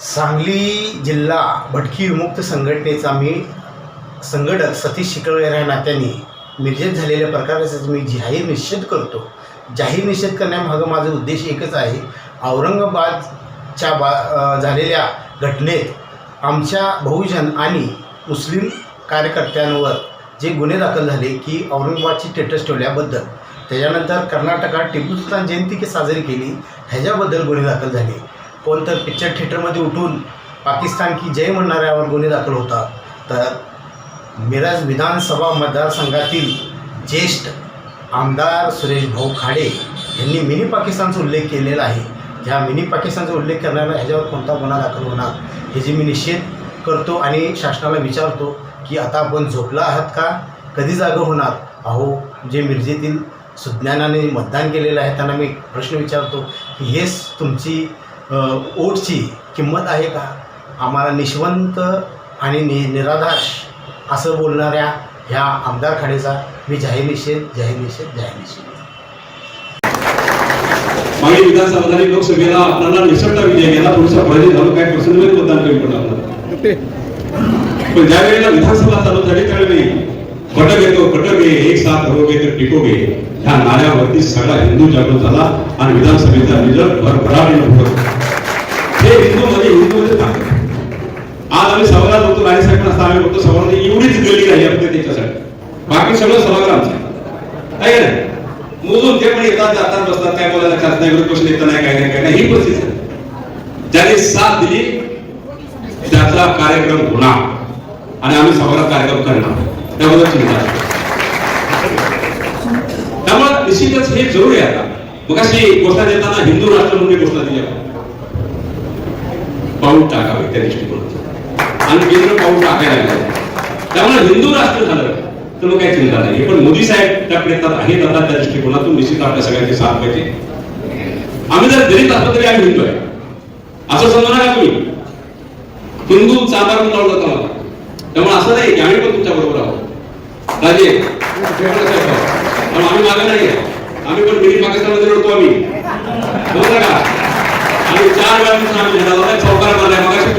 सांगली जिल्हा भटकी विमुक्त संघटनेचा मी संघटक सतीश शिकळे या नात्याने मिरजेत झालेल्या प्रकाराचा मी जाहीर निषेध करतो. जाहीर निषेध करण्यामागं माझा उद्देश एकच आहे. औरंगाबादच्या बा झालेल्या घटनेत आमच्या बहुजन आणि मुस्लिम कार्यकर्त्यांवर जे गुन्हे दाखल झाले की औरंगाबादची स्टेटस ठेवल्याबद्दल त्याच्यानंतर कर्नाटकात टिपू सुलतान जयंती की साजरी केली ह्याच्याबद्दल गुन्हे दाखल झाले. कोणतं पिक्चर थिएटरमध्ये उठून पाकिस्तान की जय म्हणणाऱ्यावर गुन्हे दाखल होता. तर मिरज विधानसभा मतदारसंघातील ज्येष्ठ आमदार सुरेश भाऊ खाडे यांनी मिनी पाकिस्तानचा उल्लेख केलेला आहे. ह्या मिनी पाकिस्तानचा उल्लेख करणाऱ्या ह्याच्यावर कोणता गुन्हा दाखल होणार ह्याची मी निषेध करतो आणि शासनाला विचारतो की आता आपण झोपला आहात का? कधी जागं होणार? अहो जे मिरजेतील सुज्ञानाने मतदान केलेलं आहे त्यांना मी प्रश्न विचारतो की हेच तुमची ओटची किंमत आहे का? आम्हाला निष्वंत आणि नि निराधार असं बोलणाऱ्या ह्या आमदार खाडेचा मी जाहीर निषेध जाहीर निषेध जाहीर निषेध. मागील विधानसभा लोकसभेला आपल्याला निसटता विजय गेला थोडासा पराजित झालो काही पर्सेंटेज मतदान कमी पडलं पण ज्या वेळेला विधानसभा चालू झाली त्यावेळी कटक येतो कटक ये एक साथ रहोगे तर टिकोगे. ह्या नाऱ्यावरती सगळा हिंदू जागृत झाला आणि विधानसभेचा रिझल्ट भरभराटीनं होतो हे हिंदू म्हणजे मध्ये हिंदू मध्ये आज आम्ही सभागृहात होतो नाही असता आम्ही बघतो सभागृहात एवढीच गली राहिली आपल्या त्याच्यासाठी बाकी सगळं सभागृह आमचं आहे. का मोजून ते पण येतात जातात बसतात काय बोलायला खास नाही विरोध पक्ष नाही काय नाही काय नाही. ही परिस्थिती ज्याने साथ दिली त्याचा कार्यक्रम होणार. आणि आम्ही सभागृहात कार्यक्रम करणार. त्याबद्दल चिंता त्यामुळे निश्चितच हे जरूर आहे आता मग अशी घोषणा देताना हिंदू राष्ट्र म्हणून घोषणा दिली आपण पाऊल टाकावे त्या दृष्टिकोनात आणि केंद्र पाऊल टाकायला लागलं. त्यामुळे हिंदू राष्ट्र झालं तर मग काही चिंता नाही. पण मोदी साहेब त्या प्रयत्नात आहेत आता त्या दृष्टिकोनातून निश्चित आपल्या सगळ्यांची साथ पाहिजे. आम्ही जर दलित असलो तरी आम्ही हिंदू आहे. असं समजा ना तुम्ही? हिंदू चांदा म्हणून लावलं त्यामुळे असं नाही की आम्ही पण तुमच्या बरोबर आहोत. राजे पण आम्ही मागे नाही आहे. आम्ही पण मिनी पाकिस्तानमध्ये लढतो आम्ही. बरोबर का? आम्ही चार वेळा आम्ही झेंडा लावलाय चौकार मारलाय मग